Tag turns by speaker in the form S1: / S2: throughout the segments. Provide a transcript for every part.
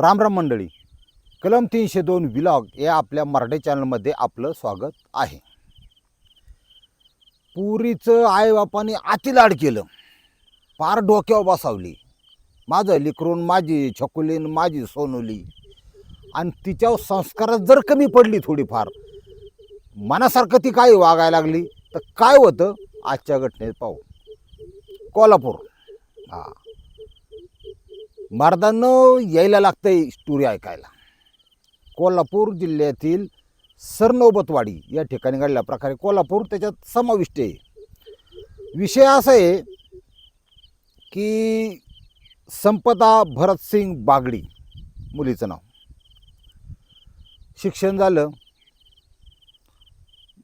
S1: रामराम मंडळी. कलम तीनशे दोन विलॉग या आपल्या मराठी चॅनलमध्ये आपलं स्वागत आहे. पुरीचं आईबापाने अतिलाड केलं. पार डोक्यावर बसावली. माझं लिकरून माझी छकुलीन माझी सोनुली. आणि तिच्यावर संस्कारात जर कमी पडली थोडीफार मनासारखं ती काय वागायला लागली तर काय होतं? आजच्या घटनेत पाहू. कोल्हापूर. हां. मर्दांनं यायला लागतंय स्टोरी ऐकायला. कोल्हापूर जिल्ह्यातील सरनोबतवाडी या ठिकाणी घडल्या प्रकारे कोल्हापूर त्याच्यात समाविष्ट आहे. विषय असा आहे की संपदा भरतसिंग बागडी मुलीचं नाव. शिक्षण झालं.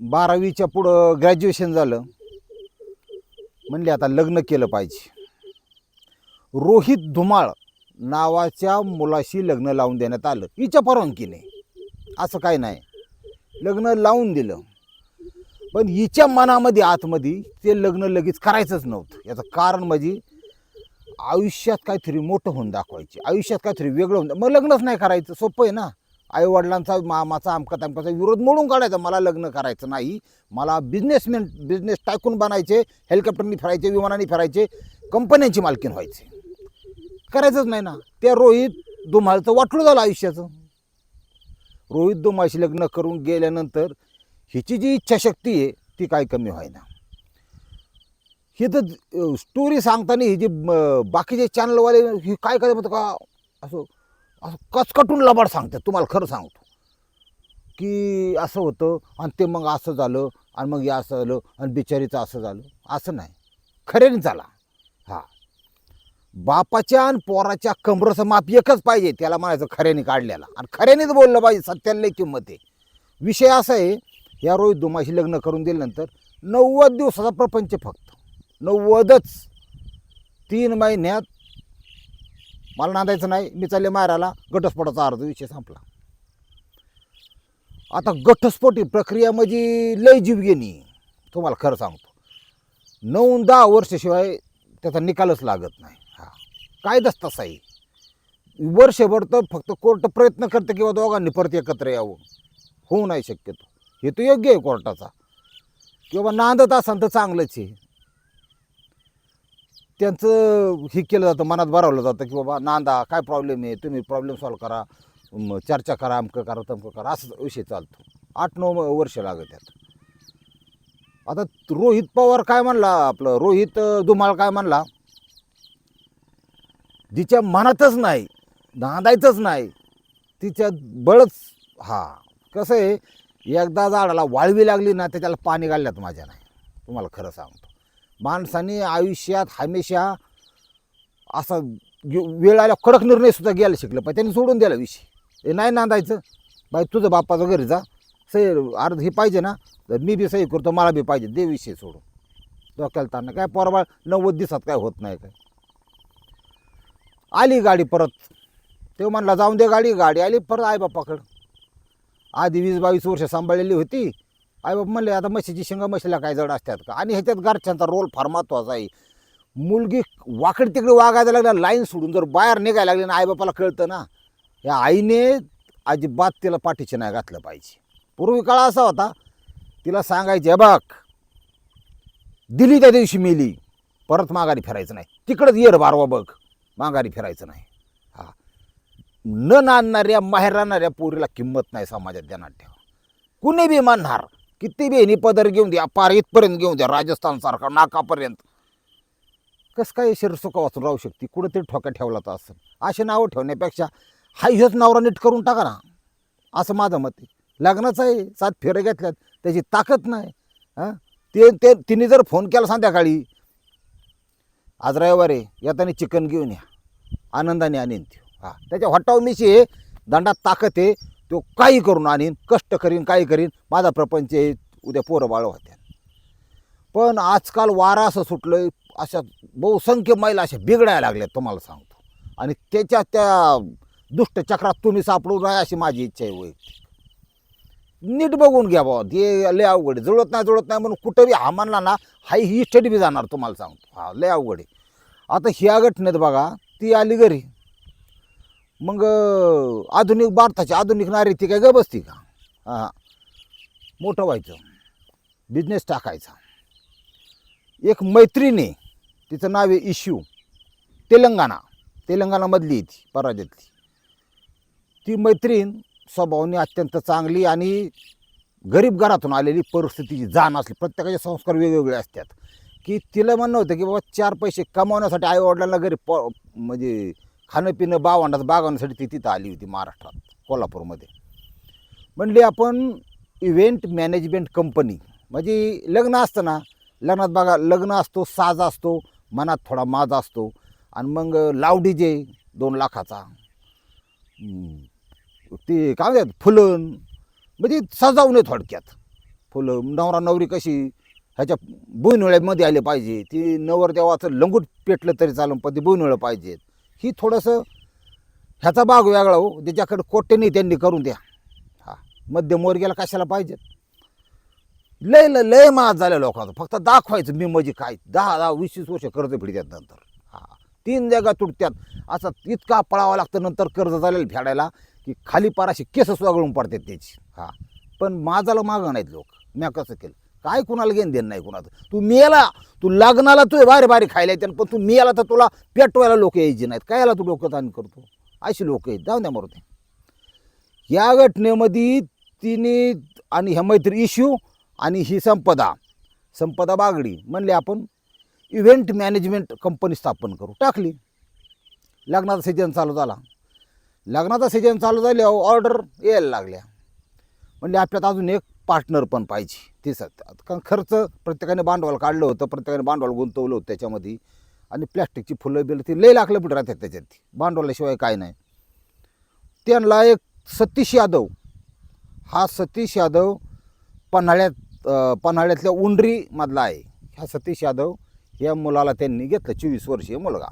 S1: बारावीच्या पुढं ग्रॅज्युएशन झालं. म्हणले आता लग्न केलं पाहिजे. रोहित धुमाळ नावाच्या मुलाशी लग्न लावून देण्यात आलं. हिच्या परवानगीने. असं काय नाही. लग्न लावून दिलं. पण हिच्या मनामध्ये आतमध्ये ते लग्न लगेच करायचंच नव्हतं. याचं कारण म्हणजे आयुष्यात काहीतरी मोठं होऊन दाखवायचे. आयुष्यात काहीतरी वेगळं होऊन मग लग्नच नाही करायचं. सोपं आहे ना. आईवडिलांचा मामाचा आमका तमकाचा विरोध मोडून काढायचा. मला लग्न करायचं नाही. मला बिझनेसमॅन बिझनेस टाकून बनायचे. हेलिकॉप्टरनी फिरायचे विमानाने फिरायचे. कंपन्यांची मालकीन व्हायचे. करायचंच नाही ना. त्या रोहित धुमाळचं वाटलं झालं आयुष्याचं. रोहित धुमाळशी लग्न करून गेल्यानंतर हिची जी इच्छाशक्ती आहे ती काय कमी व्हायना. ही तर स्टोरी सांगताना ही जी बाकीचे चॅनलवाले ही काय काय म्हणतो का? असं असं कचकटून लबाड सांगतात. तुम्हाला खरं सांगतो. की असं होतं आणि ते मग असं झालं आणि मग हे असं झालं आणि बिचारीचं असं झालं. असं नाही. खऱ्याने झाला. हां. बापाच्या आणि पोराच्या कमरचं माप एकच पाहिजे. त्याला म्हणायचं खऱ्याने काढल्याला आणि खऱ्यानेच बोललं पाहिजे सत्याला किंमत आहे. विषय असा आहे या रोहित दुमाशी लग्न करून दिल्यानंतर नव्वद दिवसाचा प्रपंच फक्त. नव्वदच. तीन महिन्यात मला नांदायचं नाही मी चालले मारायला घटस्फोटाचा अर्ज विषय संपला. आता घटस्फोटी प्रक्रिया म्हणजे लय जीवघेणी तुम्हाला खरं सांगतो. नऊ दहा वर्षाशिवाय त्याचा निकालच लागत नाही. कायदाच तसा आहे. वर्षभर तर फक्त कोर्ट प्रयत्न करते किंवा दोघांनी परत एकत्र यावं. होऊ नाही शक्यतो. हे तर योग्य आहे कोर्टाचा. किंवा नांदत असाल तर चांगलंच आहे. त्यांचं हे केलं जातं मनात भरवलं जातं की बाबा नांदा काय प्रॉब्लेम आहे? तुम्ही प्रॉब्लेम सॉल्व करा. चर्चा करा अमकं करा तमकं करा. असं विषय चालतो. आठ नऊ वर्ष लागत आहेत. आता रोहित पवार काय म्हणला? आपलं रोहित अं, धुमाळ काय म्हणला? जिच्या मनातच नाही नांदायचंच नाही तिच्या बळच हा. कसं आहे एकदा झाडाला वाळवी लागली ना त्याच्याला पाणी घालण्यात माझ्या नाही. तुम्हाला खरं सांगतो. माणसाने आयुष्यात हमेशा असा वेळ आल्या कडक निर्णयसुद्धा घ्यायला शिकलं पाहिजे. त्यांनी सोडून द्यायला विषय. हे नाही नांदायचं. बाई तुझं बाप्पाचं घरी जा. सही अर्ध हे पाहिजे ना. तर मी बी सही करतो मला बी पाहिजे. दे विषय सोडून. डोक्याला ताण काय परवा नव्वद दिवसात काय होत नाही काय? आली गाडी परत. ते म्हणला जाऊन दे गाडी. गाडी आली परत आई बाप्पाकडं आधी वीस बावीस वर्ष सांभाळलेली होती. आई बाप म्हणले आता म्हशीची शेंगा म्हशीला काय जड असतात का? आणि ह्याच्यात घरच्यांचा रोल फार महत्त्वाचा आहे. मुलगी वाकड तिकडे वागायला लागल्या लाईन सोडून जर बाहेर निघायला लागली ना आईबापाला कळतं ना या आईने अजिबात तिला पाठीचे नाही घातलं पाहिजे. पूर्वी काळ असा होता तिला सांगायचे बाक दिली त्या दिवशी मेली परत माघारी फिरायचं नाही. तिकडंच येर बारवा बघ. माघारी फिरायचं नाही. हा. न नांदणाऱ्या माहेर राहणाऱ्या पोरीला किंमत नाही समाजात ध्यानात ठेवा. कुणी बी मानणार किती बी हिनी पदर घेऊन द्या पार इथपर्यंत घेऊन द्या राजस्थानसारखा नाकापर्यंत. कसं काय शरीर वाचून राहू शकते? कुठंतरी ठोक्या ठेवला तर असं असे नावं ठेवण्यापेक्षा हा ह्योच नवरा नीट करून टाका ना. असं माझं मत आहे. लग्नाचं आहे सात फेरे घेतल्यात त्याची ताकद नाही. हां? ते ते तिने जर फोन केला संध्याकाळी आज रविवार आहे येताना चिकन घेऊन या. आनंदाने आणीन त्यो. हा. त्याच्या हॉटाव मिशी दंडात ताकद आहे. तो काही करून आणीन. कष्ट करीन काही करीन. माझा प्रपंच आहे उद्या पोरं बाळ होत्या पण आजकाल वारा असं सुटलं अशा बहुसंख्य महिला अशा बिघडायला लागल्यात तुम्हाला सांगतो. आणि त्याच्या त्या दुष्टचक्रात तुम्ही सापडू नये अशी माझी इच्छा आहे वैयक्तिक. नीट बघून घ्या बाबा ते लय अवघड आहे. जुळत नाही जुळत नाही म्हणून कुठं बी हा म्हणला ना हाय ही स्टडी बी जाणार तुम्हाला सांगतो. हा लय अवघड आहे. आता ह्या घटनेत बघा ती आली घरी. मग आधुनिक भारताची आधुनिक नारी ती काय ग बसती का? हां मोठं व्हायचं. बिझनेस टाकायचा. एक मैत्रिणी तिचं नाव आहे इश्यू तेलंगणा. तेलंगणामधली आहे ती पराजतली ती मैत्रीण स्वभावाने अत्यंत चांगली आणि गरीब घरातून आलेली परिस्थितीची जाण असली प्रत्येकाचे संस्कार वेगवेगळे असतात. की तिला म्हणणं होतं की बाबा चार पैसे कमावण्यासाठी आईवडिलांना गरीब प म्हणजे खाणं पिणं बावंडाचं बागवण्यासाठी ती तिथं आली होती महाराष्ट्रात कोल्हापूरमध्ये. म्हणली आपण इव्हेंट मॅनेजमेंट कंपनी म्हणजे लग्न असतं ना लग्नात बघा लग्न असतो साज असतो मनात थोडा माज असतो आणि मग लावडी जे दोन लाखाचा. ते काय म्हणतात फुलं म्हणजे सजावणे थोडक्यात. फुलं नवरा नवरी कशी ह्याच्या बोईनोळ्यामध्ये आले पाहिजे. ती नवरदेवाचं लंगूट पेटलं तरी चालून पण ते बोईनोळं पाहिजेत ही थोडंसं ह्याचा भाग वेगळा हो. ज्याच्याकडे कोट्याने त्यांनी करून द्या. हा. मध्यमवर्गीयाला कशाला पाहिजेत लय लय लय महाग झाल्या लोकांचं. फक्त दाखवायचं मी म्हणजे काय. दहा दहा वीस वीस वर्ष कर्ज फेडतात नंतर. हा. तीन जागा तुटत्यात. असं इतका पळावा लागतं नंतर कर्ज झालेलं फेडायला. की खाली पाराशी केस वगळून पडतात त्याची. हा. पण माझाला मागं नाहीत लोक. म्या कसं केलं? काय कुणाला घेणं देणं नाही कुणाचं? तू मेला तू लग्नाला तू बारी बारी खायला येते पण तू मेला तर तुला पेटवायला लोक यायची नाहीत. कायला तू डोकं ताण करतो? अशी लोक आहेत. जाऊ द्या मरते या घटनेमध्ये तिने आणि ह्या मैत्री इश्यू आणि ही संपदा. संपदा बागडी. म्हणले आपण इव्हेंट मॅनेजमेंट कंपनी स्थापन करू. टाकली. लग्नाचा सीजन चालू झाला. लग्नाचा सीजन चालू झाल्यावर ऑर्डर यायला लागल्या. म्हणजे आपल्यात अजून एक पार्टनर पण पाहिजे. ते सत्य. कारण खर्च प्रत्येकाने भांडवल काढलं होतं प्रत्येकाने भांडवल गुंतवलं होतं त्याच्यामध्ये. आणि प्लॅस्टिकची फुलं बिलं ती लय लाखलं बिट राहतात त्याच्यात. ती भांडवलाशिवाय काय नाही. त्यांना एक सतीश यादव. हा सतीश यादव पन्हाळ्यात पन्हाळ्यातल्या उंडरीमधला आहे. ह्या सतीश यादव या मुलाला त्यांनी घेतलं. चोवीस वर्षीय मुलगा.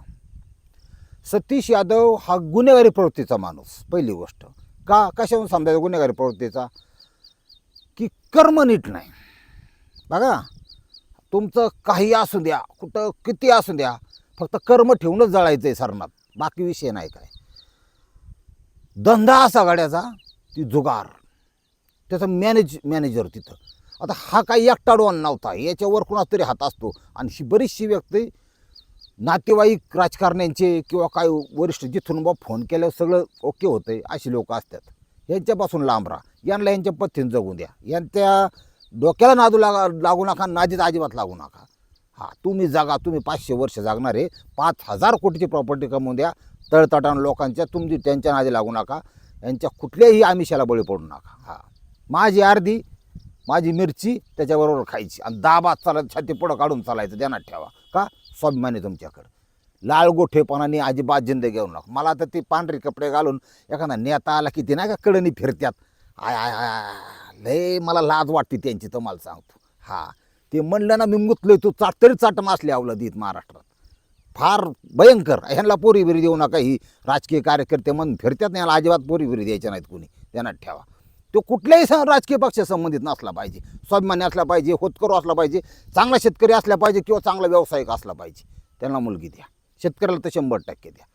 S1: सतीश यादव हा गुन्हेगारी प्रवृत्तीचा माणूस पहिली गोष्ट. का कशावरून समजायचं गुन्हेगारी प्रवृत्तीचा? की कर्म नीट नाही. बघा तुमचं काही असू द्या कुठं किती असू द्या फक्त कर्म ठेवूनच जळायचं आहे सरनात. बाकी विषय नाही काय. धंदा असा गाड्याचा ती जुगार. त्याचा मॅनेज मॅनेजर तिथं. आता हा काही एकटा डोन नव्हता. याच्यावर कुणाच तरी हात असतो. आणि ही बरीचशी व्यक्ती नातेवाईक राजकारण्यांचे किंवा काय वरिष्ठ जिथून बा फोन केल्यावर सगळं ओके होतं आहे अशी लोक असतात. यांच्यापासून लांब राहा. यांना यांच्या पद्धतीने जगून द्या. यांच्या डोक्याला नादू लागा लागू नका नादीत अजिबात लागू नका. हां तुम्ही जागा तुम्ही पाचशे वर्ष जागणार आहे. पाच हजार कोटीची प्रॉपर्टी कमवून द्या. तळतटान लोकांच्या तुमची त्यांच्या नादी लागू नका. यांच्या कुठल्याही आमिषाला बळी पडू नका. हां. माझी अर्धी माझी मिरची त्याच्याबरोबर खायची. आणि दाबात चालत छाती पुढं काढून चालायचं ध्यानात ठेवा. का? स्वाभिमान आहे तुमच्याकडं. लाल गोठेपणाने अजिबात जिंदगी घेऊ नका. मला तर ते पांढरे कपडे घालून एखादा नेता आला की ते नाही का कडणी फिरत्यात. आय आय आय लय मला लाज वाटते त्यांची तर मला सांगतो. हा. ते म्हणलं ना मी मुतलोय तू चाट तरी चाट मासले आवलं दीत महाराष्ट्रात. फार भयंकर. ह्यांना पोरीबिरी देऊ नका ही राजकीय कार्यकर्ते म्हणून फिरत्यात नाही अजिबात पोरीबिरी द्यायच्या नाहीत कोणी. त्यांना ठेवा. तो कुठल्याही स- राजकीय पक्षासंबंधित नसला पाहिजे. स्वाभिमानी असला पाहिजे होतकरू असला पाहिजे चांगला शेतकरी असला पाहिजे किंवा चांगला व्यावसायिक असला पाहिजे. त्यांना मुलगी द्या. शेतकऱ्याला तर शंभर टक्के द्या.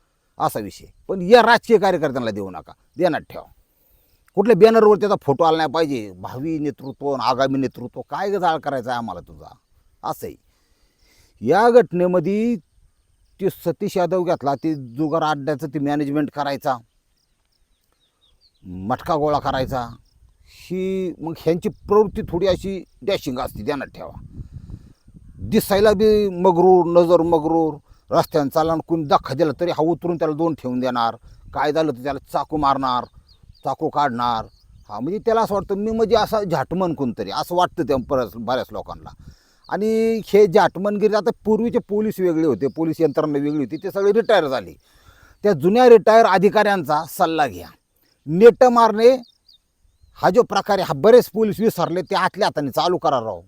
S1: असा विषय. पण या राजकीय कार्यकर्त्यांना देऊ नका. देण्यात ठेवा. कुठल्या बॅनरवर त्याचा फोटो आला नाही पाहिजे. भावी नेतृत्व आणि आगामी नेतृत्व काय ग जाळ करायचा आहे आम्हाला तुझा? असंही. या घटनेमध्ये ते सतीश यादव घेतला. ते जुगार अड्ड्याचं ते मॅनेजमेंट करायचा. मटका गोळा करायचा. ही मग ह्यांची प्रवृत्ती थोडी अशी डॅशिंग असते ध्यानात ठेवा. दिसायला बी मगरूर नजर मगरूर रस्त्यानं चालणार कोणी दाखा दिला तरी हा उतरून त्याला दोन ठेवून देणार. काय झालं तर त्याला चाकू मारणार चाकू काढणार. हा म्हणजे त्याला असं वाटतं मी म्हणजे असा झाटमन कोणतरी असं वाटतं त्या बऱ्याच बऱ्याच लोकांना. आणि हे झाटमनगिरी आता पूर्वीचे पोलीस वेगळे होते पोलीस यंत्रणा वेगळी होती ते सगळे रिटायर झाले. त्या जुन्या रिटायर अधिकाऱ्यांचा सल्ला घ्या. नेटं मारणे हा जो प्रकार आहे हा बरेच पोलीस विसरले ते आतल्या हाताने चालू करा राव.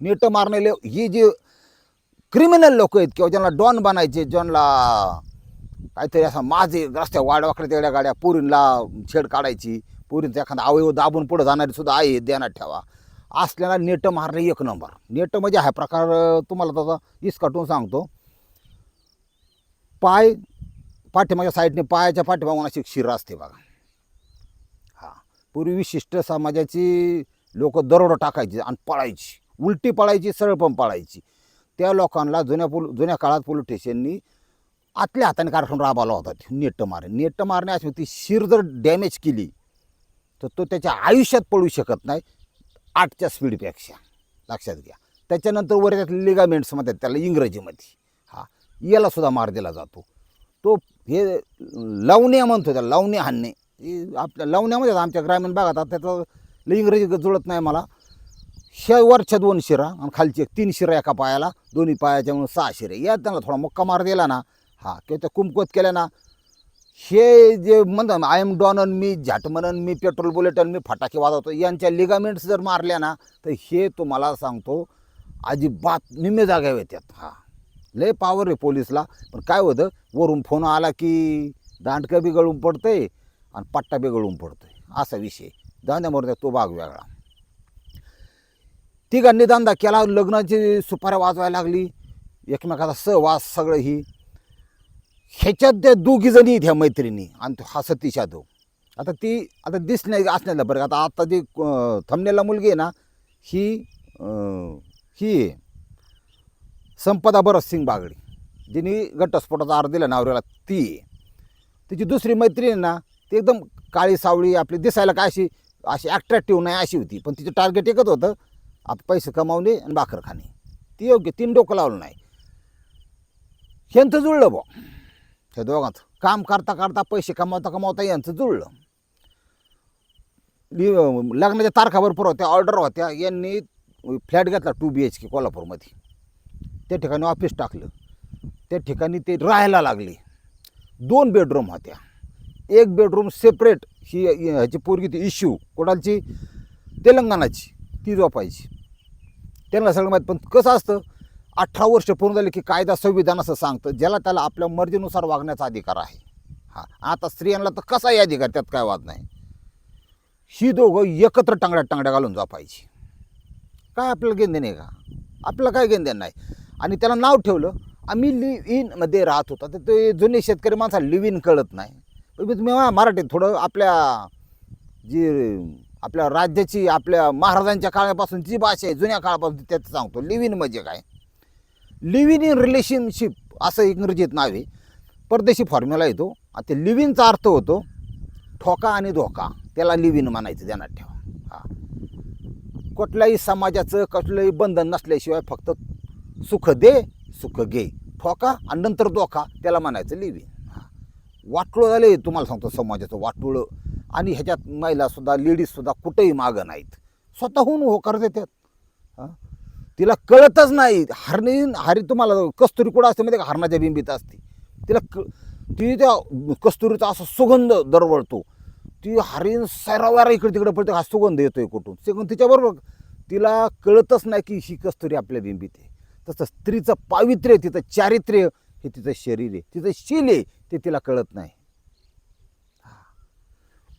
S1: नेट मारणे ही जे क्रिमिनल लोक आहेत किंवा ज्यांना डॉन बनायचे ज्यांना काहीतरी असं माझे रस्त्या वाडवाकडे तेवढ्या गाड्या पुरींला छेड काढायची पुरींचा एखादा अवयव दाबून पुढं जाणारी सुद्धा आहे ध्यानात ठेवा. असल्याला नेट मारणे एक नंबर. नेट म्हणजे हा प्रकार तुम्हाला तसा इसकाटून सांगतो. पाय पाठीमागच्या साईडने पायाच्या पाठीमागून अशी शिर असते बघा. पूर्वी विशिष्ट समाजाची लोक दरोडं टाकायची आणि पळायची. उलटी पळायची सरळ पण पळायची. त्या लोकांना जुन्या पोल जुन्या काळात पोलीस स्टेशननी आतल्या हाताने कार्यक्रम राबवला होता. नेट मारे नेट मारणे अशी ती शिर जर डॅमेज केली तर तो त्याच्या आयुष्यात पळू शकत नाही आठच्या स्पीडपेक्षा. लक्षात घ्या. त्याच्यानंतर वर त्यात लिगामेंट्स म्हणतात त्याला इंग्रजीमध्ये. हा यालासुद्धा मार दिला जातो. तो हे लावणे म्हणतो त्याला लावण्या हाणणे. हे आपल्या लावण्यामध्ये आमच्या ग्रामीण भागात. आता त्याचं लई इंग्रजी जुळत नाही मला. शे वरच्या दोन शिरा आणि खालची एक तीन शिरा एका पायाला. दोन्ही पायाच्या म्हणून सहा शिरे. या त्यांना थोडा मुक्का मार दिला ना. हा किंवा त्या कुमकुवत केल्या ना. हे जे म्हणतात आय एम डॉनन मी झाटमनन मी पेट्रोल बुलेटन मी फटाके वाजवतो. यांच्या लिगामेंट्स जर मारल्या ना तर हे तुम्हाला सांगतो अजिबात निम्मे जागा येतात हा. लय पावर आहे पोलीसला. पण काय होतं वरून फोन आला की दांडकं बी गळून पडतंय. आणि पट्टा बिघडून पडतो आहे असा विषय धंद्यामध्ये तो भाग वेगळा. तिघांनी धंदा केला लग्नाची सुपाऱ्या वाजवायला लागली. एकमेकाचा सहवास सगळं ही ह्याच्यात त्या दोघीजणी आहेत ह्या मैत्रिणी आणि तो हा सतीश यादव. आता ती आता दिसण्या असण्याला बरं आता आता जी थमनेला मुलगी आहे ना ही ही आहे. संपदा भरत सिंग बागडी. जिने घटस्फोटाचा आर दिला नावऱ्याला ती आहे. तिची दुसरी मैत्रीण आहे ना ती एकदम काळी सावळी आपली दिसायला काय अशी अशी ॲट्रॅक्टिव्ह नाही अशी होती. पण तिचं टार्गेट एकच होतं. आता पैसे कमावणे आणि भाकर खाणे. ती योग्य तीन डोकं लावलं नाही. ह्यांचं जुळलं बुवा. हे दोघांचं. काम करता करता पैसे कमावता कमावता यांचं जुळलं. लग्नाच्या तारखा भरपूर होत्या ऑर्डर होत्या. यांनी फ्लॅट घेतला टू बी एच के कोल्हापूरमध्ये. त्या ठिकाणी ऑफिस टाकलं. त्या ठिकाणी ते राहायला लागले. दोन बेडरूम होत्या. एक बेडरूम सेपरेट ही ह्याची पोरगी ती इश्यू कोणाची तेलंगणाची. ती जोपायची. त्यांना सगळं माहीत पण कसं असतं अठरा वर्ष पूर्ण झाले की कायदा संविधान असं सांगतं ज्याला त्याला आपल्या मर्जीनुसार वागण्याचा अधिकार आहे. हा. आता स्त्रियांना तर कसाही अधिकार? त्यात काय वाद नाही. ही दोघं एकत्र टांगड्या टांगड्या घालून जोपायची. काय आपल्याला घेणं नाही का? आपल्याला काय घेणं नाही. आणि त्याला नाव ठेवलं आम्ही लिव्ह इनमध्ये राहत होतो. तर ते जुने शेतकरी माणसाला लिव्ह इन कळत नाही. मी तुम्ही मा- मराठीत थोडं आपल्या जी आपल्या राज्याची आपल्या महाराजांच्या काळापासून जी भाषा आहे जुन्या काळापासून त्याचं सांगतो. लिव्ह इन म्हणजे काय? लिव्ह इन इन रिलेशनशिप असं इंग्रजीत नाव आहे. परदेशी फॉर्म्युला येतो. आणि ते लिव्ह इनचा अर्थ होतो ठोका आणि धोका. त्याला लिव्ह इन म्हणायचं ध्यानात ठेवा. हा. कुठल्याही समाजाचं कुठलंही बंधन नसल्याशिवाय फक्त सुख दे सुख घे. ठोका आणि नंतर धोका त्याला म्हणायचं लिव्ह इन वाटोळं झाले तुम्हाला सांगतो समाजाचं वाटोळं. आणि ह्याच्यात महिलासुद्धा लेडीजसुद्धा कुठेही मागं नाहीत. स्वतःहून होकार देतात. हां? तिला कळतच नाही. हरणी हरी तुम्हाला कस्तुरी कुठं असते माहिती का? हरणाच्या बिंबीत असते. तिला क ती त्या कस्तुरीचा असा सुगंध दरवळतो. ती हरीण सैरावारा इकडे तिकडे पडते हा सुगंध येतोय कुठून? सुगंध तिच्याबरोबर तिला कळतच नाही की ही कस्तुरी आपल्या बिंबीत आहे. तसं स्त्रीचं पावित्र्य तिचं चारित्र्य हे तिचं शरीर आहे. तिचं शील आहे ते तिला कळत नाही.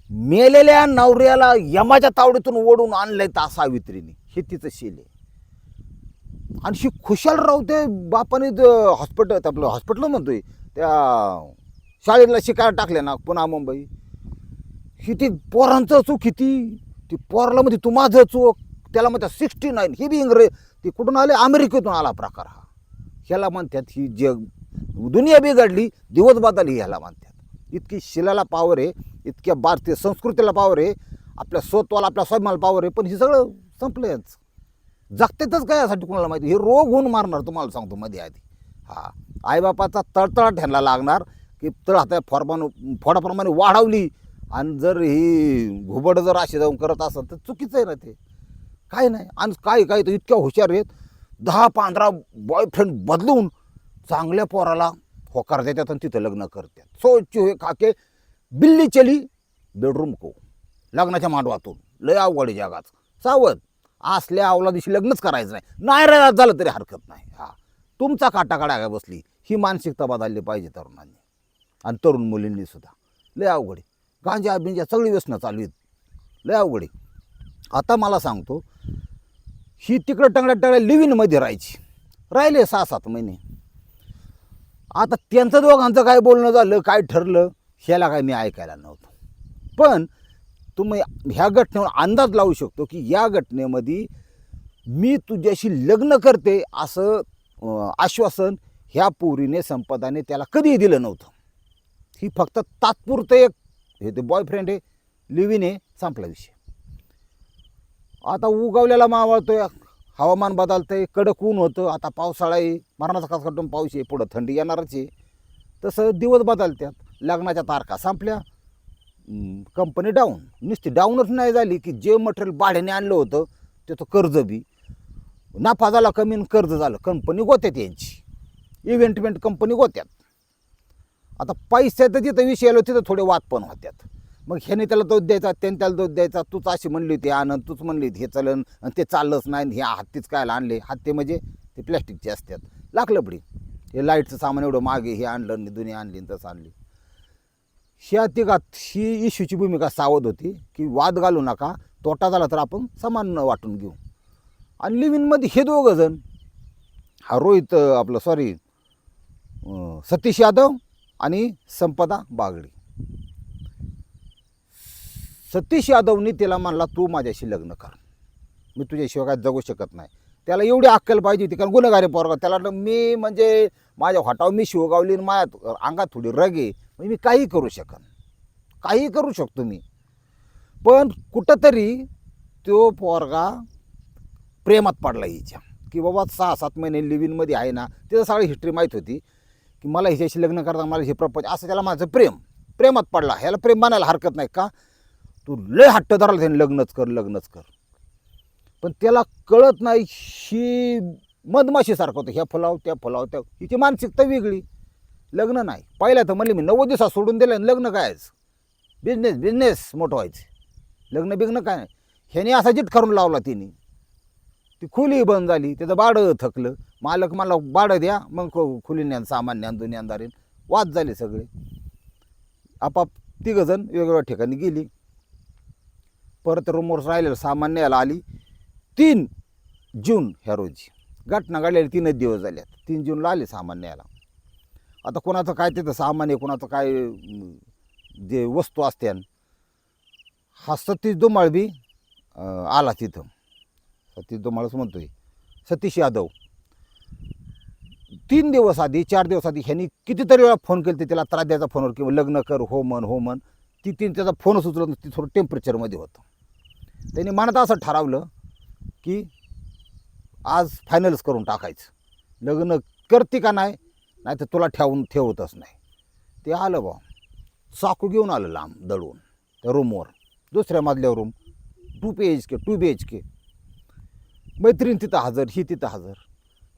S1: मेलेल्या नवऱ्याला यमाच्या तावडीतून ओढून आणलंय ता सावित्रीने हे तिचं शील आहे. आणि शी खुशाल राहते बापाने हॉस्पिटल आपलं हॉस्पिटल म्हणतोय त्या शाळेला शिकायला टाकल्या ना पुन्हा मुंबई. ही ती पोरांचं चूक किती ती. पोरला पोराला तू माझं चूक त्याला म्हणतात सिक्स्टी नाईन ही बी इंग्रज ती कुठून आले? अमेरिकेतून आला प्रकार हा. ह्याला म्हणतात ही जग दुनिया बिघडली दिवस बदलली ह्याला म्हणतात. इतकी शिलाला पावर आहे इतक्या भारतीय संस्कृतीला पावर आहे आपल्या स्वत्वाला आपल्या स्वाभिमाला पावर आहे पण हे सगळं संपलं यांचं. जगतेतच काय यासाठी कोणाला माहिती? हे रोग होऊन मारणार तुम्हाला सांगतो मध्ये आधी. हा. आईबापाचा तळतळाट ठेणला लागणार की तळ हाता फॉर्मान फोडाप्रमाणे वाढवली आणि जर ही घुबड जर अशी जाऊन करत असेल तर चुकीचं आहे ना ते. काय नाही. आणि काय काय तर इतक्या हुशार आहेत. दहा पंधरा बॉयफ्रेंड बदलून चांगल्या पोराला होकार देतात आणि तिथं लग्न करतात. सोच हे खाके बिल्ली चली बेडरूम को लग्नाच्या मांडवातून. लय अवघड आहे जगात. सावध. असल्या अवलादिशी लग्नच करायचं नाही. नाही रे झालं तरी हरकत नाही. हा. तुमचा काटा काढा बसली. ही मानसिकता बदलली पाहिजे तरुणांनी. आणि तरुण मुलींनी सुद्धा. लय अवघड आहे. गांजा बिंजा सगळी व्यसनं चालू आहेत. लय अवघड आहे. आता मला सांगतो ही तिकडं टंगड्या टंगड्या लिव्हिनमध्ये राहायची. राहिले सहा सात महिने. आता त्यांचं दोघांचं काय बोलणं झालं काय ठरलं ह्याला काय मी ऐकायला नव्हतं. पण तुम्ही ह्या घटनेवर अंदाज लावू शकतो की या घटनेमध्ये मी तुझ्याशी लग्न करते असं आश्वासन ह्या पोरीने संपदाने त्याला कधीही दिलं नव्हतं. ही फक्त तात्पुरतं एक हे ते बॉयफ्रेंड आहे लिव्हिन आहे संपला विषय. आता उगवलेला मावळतोय हवामान बदलतंय कडक ऊन होतं आता पावसाळा आहे मरणाचा खास कटून पाऊस आहे पुढं थंडी येणारच आहे. तसं दिवस बदलत्यात लग्नाच्या तारखा संपल्या कंपनी डाऊन नुसती डाऊनच नाही झाली की जे मटेरियल भाड्याने आणलं होतं त्याचं कर्ज बी. नफा झाला कमी आणि कर्ज झालं. कंपनी गोत्यात यांची. इव्हेंटमेंट कंपनी गोत्यात. आता पैशाचं जिथं विषय आलो तिथं थोडे वाद पण होत्यात. मग ह्याने त्याला दोष द्यायचा त्याने त्याला दोष द्यायचा. तूच अशी म्हणली होती आनंद तूच म्हणली होती हे चालन आणि ते चाललंच नाही हे हत्तीच काय आणले. हत्ते म्हणजे ते प्लॅस्टिकचे असतात. लाकलपडी हे लाईटचं सामान एवढं मागे हे आणलं आणि दुनिया आणली तसं आणली. ह्या तिघात ही इश्यूची भूमिका सावध होती की वाद घालू नका तोटा झाला तर आपण समान वाटून घेऊ. आणि लिव्हिनमध्ये हे दोघं जण हा रोहित आपलं सॉरी सतीश यादव आणि संपदा बागडी. सतीश यादवनी तिला म्हणला तू माझ्याशी लग्न कर. मी तुझ्याशिवाय काय जगू शकत नाही. त्याला एवढी अक्कल पाहिजे होती कारण गुन्हेगारी पोरगा. त्याला मी म्हणजे माझ्या हॉटावर मी शिवगावली आणि माझ्या अंगात थोडी रग आहे. म्हणजे मी काही करू शकन. काही करू शकतो मी. पण कुठंतरी तो पोरगा प्रेमात पडला हिच्या. की बाबा सहा सात महिने लिव्हिनमध्ये आहे ना त्याचं सगळी हिस्ट्री माहीत होती की मला हिच्याशी लग्न करता मला हे प्रपंच असं त्याला माझं प्रेम प्रेमात पडला. ह्याला प्रेम मानायला हरकत नाही का? तू लय हट्ट धरला त्याने लग्नच कर लग्नच कर. पण त्याला कळत नाही शी मधमाशीसारखं होतं. ह्या फुलाव त्या फुलाव त्या हिची मानसिकता वेगळी. लग्न नाही. पहिल्या तर म्हणले मी नव्वद दिवसात सोडून दिलं आणि लग्न कायच बिझनेस बिझनेस मोठं व्हायचं. लग्न बिग्न काय नाही. ह्याने असा जिट करून लावला तिने. ती खुली बंद झाली. त्याचं बाडं थकलं. मालक मला बाडं द्या मग खु- खुली न्यान सामान दुनियादारीन वाद झाले सगळे. आपाप तिघंजण वेगवेगळ्या ठिकाणी गेली. परत रूमवर राहिलेलं सामान न्यायला आली. तीन जून ह्या रोजी. घटना घडलेली तीनच दिवस झाल्यात तीन जूनला आले सामान न्यायला आता कोणाचं काय तिथं सामान आहे कोणाचं काय जे वस्तू असत्यान हा सतीश दुमाळ बी आला तिथं. सतीश दुमाळच म्हणतोय. सतीश यादव. तीन दिवस आधी चार दिवस आधी ह्यांनी कितीतरी वेळा फोन केले त्याला त्रास द्यायचा फोनवर किंवा लग्न कर हो मन हो मन ती तीन त्याचा फोनच उचलत तिथं ती थोडं टेम्परेचरमध्ये होतं. त्यांनी मनात असं ठरवलं की आज फायनलच करून टाकायचं. लग्न करते का नाही नाही तर तुला ठेवून ठेवतच नाही. ते आलं बा चाकू घेऊन आलं लांब दळून त्या रूमवर दुसऱ्या मधल्या room two P H K two B H K मैत्रीण तिथं हजर ही तिथं हजर.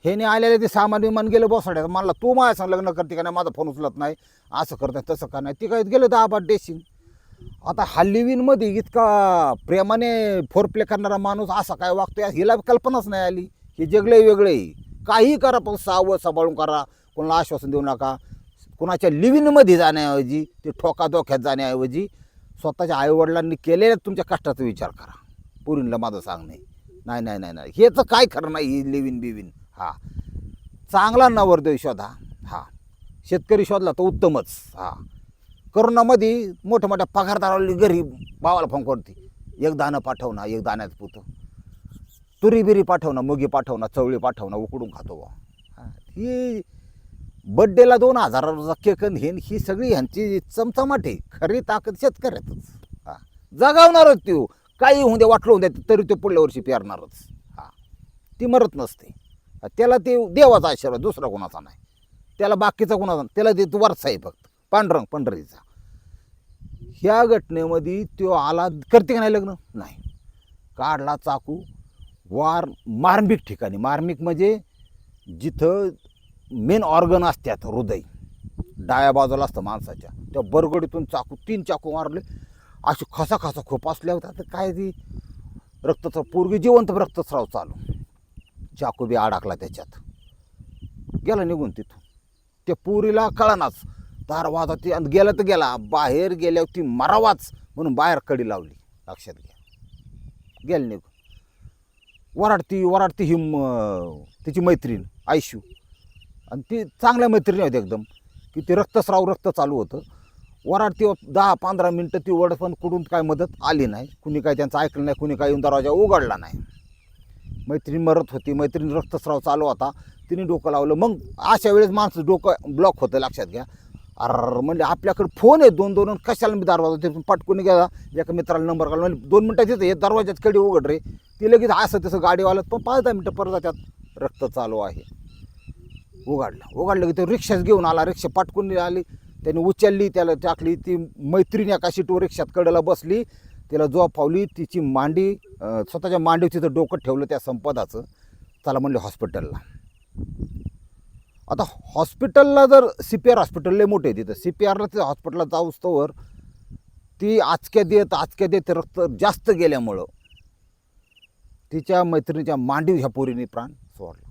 S1: ह्याने आलेले ते सामान विमान गेलं बसाड्यात मला तू माझ्या सांग लग्न करते का नाही? माझा फोन उचलत नाही. असं करत नाही तसं का नाही. ती काय गेलं दहा बार डेसिंग आता हल्लीवीनमध्ये इतका प्रेमाने फोर प्ले करणारा माणूस असा काय वागतोय? हिला कल्पनाच नाही आली. हे जगले वेगळे. काही करा पण सावध सांभाळून करा. कोणाला आश्वासन देऊ नका. कोणाच्या लिव्हिनमध्ये जाण्याऐवजी ते ठोका धोक्यात जाण्याऐवजी स्वतःच्या आईवडिलांनी केलेल्या तुमच्या कष्टाचा विचार करा. पुरींला माझं सांगणे नाही. नाही नाही नाही हेचं काय खरं नाही लिव्हिन बिविन हा. चांगला नवरदेव शोधा. हा. शेतकरी शोधला तर उत्तमच. हा. करोनामध्ये मोठ्या मोठ्या पगारदाराला घरी भावाला फोन करते. एक दाणं पाठवना एक दाण्याचं पुतो तुरी बिरी पाठव मुगी पाठवना चवळी पाठवना उकडून खातो बा हा, ही बड्डेला दोन हजाराचा केकन हेन ही सगळी ह्यांची चमचमाट आहे. खरी ताकद शेतकऱ्यातच. हा जगावणारच त्यो काही होऊ दे वाटलं होऊ द्या तरी ते पुढल्या वर्षी पेरणारच. हा ती मरत नसते. त्याला ते देवाचा आशीर्वाद दुसरा कोणाचा नाही. त्याला बाकीचा कोणाचा नाही. त्याला ते वरचा आहे फक्त. पांढरंग पंढरीचा. ह्या घटनेमध्ये तो आला करते का नाही लग्न? नाही. काढला चाकू वार मार्मिक ठिकाणी. मार्मिक म्हणजे जिथं मेन ऑर्गन असतात हृदय. डाव्या बाजूला असतं माणसाच्या. त्या बरगडीतून चाकू तीन चाकू मारले. अशी खसा खसा खोप असल्या होत्या. तर काय ती रक्तस्राव पूर्वी जिवंत रक्तस्राव चालू. चाकू बी अडकला त्याच्यात. गेला निघून तिथून. त्या पुरीला कळानाच. दार होती आणि गेलं तर गेला. बाहेर गेल्यावर ती मरावाच म्हणून बाहेर कडी लावली. लक्षात घ्या. गेल निघून. वराडती वराडती ही तिची मैत्रीण आयशू. आणि ती चांगल्या मैत्रिणी होती एकदम. की ते रक्तस्राव रक्त चालू होतं. वराडती दहा पंधरा मिनटं ती ओढत पण कुठून काय मदत आली नाही. कुणी काय त्यांचं ऐकलं नाही कुणी काय येऊन दरवाजा उघडला नाही. मैत्रीण मरत होती. मैत्रीण रक्तस्राव चालू होता. तिने डोकं लावलं. मग अशा वेळेस माणसं डोकं ब्लॉक होतं लक्षात घ्या. अर म्हणजे आपल्याकडे फोन आहे दोन दोन कशाला मी दरवाजा तिथून पटकून गेला? एका मित्राला नंबर काढला म्हणजे दोन मिनटात येतं हे दरवाजात कडी उघड रे. ती लगेच असं तसं गाडीवालं पण पाच दहा मिनटं परत त्यात रक्त चालू आहे. उघडलं. उघडलं की तो रिक्षाच घेऊन आला. रिक्षा पटकून आली. त्याने उचलली त्याला टाकली. ती मैत्रीण एका सीटवर रिक्षात कडेला बसली. तिला जोपावली. तिची मांडी स्वतःच्या मांडीवर तिथं डोकं ठेवलं त्या संपदाचं. त्याला म्हणले हॉस्पिटलला आता हॉस्पिटलला जर सी पी आर हॉस्पिटल लय मोठे तिथं. सी पी आरला तिथं हॉस्पिटलला जाऊस तोवर ती आचक्या देत आचक्या देत रक्त जास्त गेल्यामुळं तिच्या मैत्रिणीच्या मांडीव ह्या पोरीने प्राण सोडला.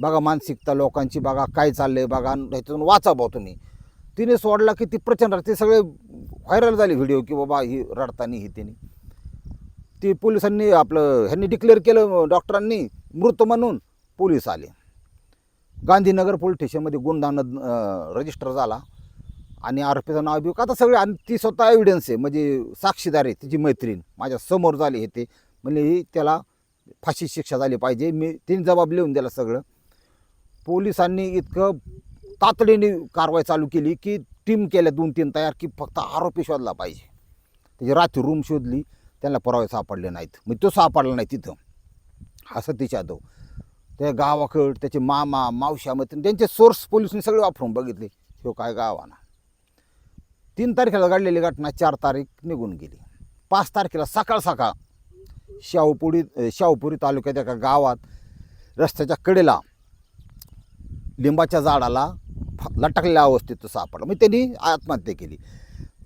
S1: बघा मानसिकता लोकांची बघा काय चाललंय बघा ह्याच्यातून वाचा भाऊ तुम्ही. तिने सोडला की ती प्रचंड ते सगळे व्हायरल झाले व्हिडिओ की बाबा ही रडतानी ही तिने. ती पोलिसांनी आपलं ह्यांनी डिक्लेअर केलं डॉक्टरांनी मृत म्हणून पोलीस आले. गांधीनगर पोलीस स्टेशनमध्ये गुन्हा रजिस्टर झाला. आणि आरोपीचं नाव बिव आता सगळे आणि ती स्वतः एव्हिडन्स आहे. म्हणजे साक्षीदार आहे तिची मैत्रीण. माझ्यासमोर झाली हे ते. म्हणजे ही त्याला फाशी शिक्षा झाली पाहिजे. मी तिने जबाब लिहून दिला सगळं. पोलिसांनी इतकं तातडीने कारवाई चालू केली की टीम केल्या दोन तीन तयार की फक्त आरोपी शोधला पाहिजे. त्याची रात्री रूम शोधली. त्यांना पुरावे सापडले नाहीत. मग तो सापडला नाही तिथं. हा सतीश यादव त्या गावाकड त्याचे मामा मावशा मैत्रीण त्यांचे सोर्स पोलिसने सगळे वापरून बघितले. ह्यो काय गावाना तीन तारखेला घडलेली घटना चार तारीख निघून गेली. पाच तारखेला सकाळ सकाळ शाहूपुरी शाहूपुरी तालुक्यात एका गावात रस्त्याच्या कडेला लिंबाच्या झाडाला फ- लटकलेल्या अवस्थेत तो सापडला. मग त्यांनी आत्महत्या केली.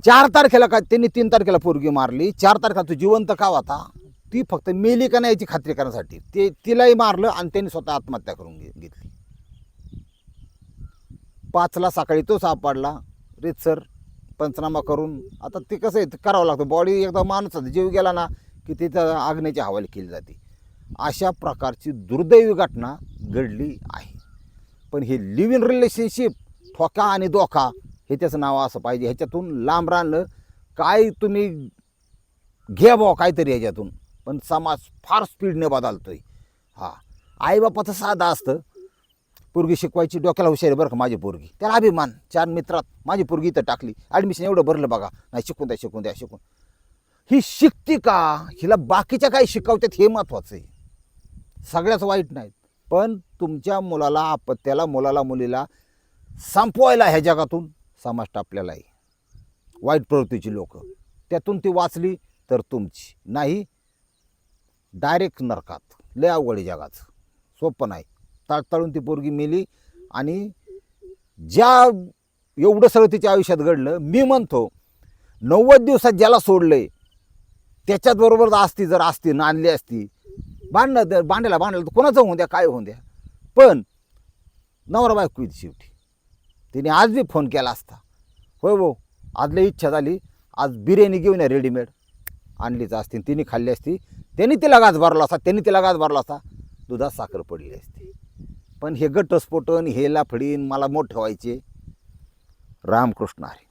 S1: चार तारखेला का त्यांनी तीन तारखेला पोरगी मारली. चार तारखेला तो जिवंत का होता. ती फक्त मेली का नाही याची खात्री करण्यासाठी. ते तिलाही मारलं आणि त्यांनी स्वतः आत्महत्या करून घे- घेतली. पाचला सकाळी तो सापडला. रेतसर पंचनामा करून आता ते कसं आहे ते करावं लागतं. बॉडी एकदा माणूस जीव गेला ना की तिथं आग्नेच्या हवाली केली जाते. अशा प्रकारची दुर्दैवी घटना घडली आहे. पण हे लिव्ह इन रिलेशनशिप ठोका आणि धोका हे त्याचं नाव असं पाहिजे. ह्याच्यातून लांब राहणं काय तुम्ही घ्या बुवा काहीतरी ह्याच्यातून. पण समाज फार स्पीडने बदलतो आहे हा. आईबापाचं साधं असतं. पोरगी शिकवायची डोक्याला हुशारी बरं का माझी पोरगी. त्याला अभिमान चार मित्रात माझी पोरगी इथं टाकली. ॲडमिशन एवढं भरलं बघा. नाही शिकून द्या शिकून द्या शिकून. ही शिकते का? हिला बाकीच्या काही शिकवतात हे महत्त्वाचं आहे. सगळ्याच वाईट नाहीत. पण तुमच्या मुलाला आपत्याला मुलाला मुलीला संपवायला ह्या जगातून समाज टापलेला आहे. वाईट प्रवृत्तीची लोक. त्यातून ती वाचली तर तुमची. नाही डायरेक्ट नरकात. लय अवघड आहे जगाचं सोपं नाही. ताळताळून ती पोरगी मेली आणि ज्या एवढं सगळं तिच्या आयुष्यात घडलं मी म्हणतो नव्वद दिवसात ज्याला सोडलं आहे त्याच्याचबरोबर असती जर असती नांदली असती भांडणं तर भांडायला भांडलं तर कोणाचं होऊन द्या काय होऊन द्या. पण नवरा बायको आहेत शेवटी. तिने आज बी फोन केला असता. होय भाऊ आज लई इच्छा झाली. आज बिर्याणी घेऊन या रेडीमेड आणलीच असती तिने खाल्ली असती. त्यांनी तिला गाज भरला असता त्यांनी तिला गाज भरला असता दुधात साखर पडली असते. पण हे गटस्फोटन हे लाफडीन मला मोठं ठेवायचे रामकृष्ण हरी.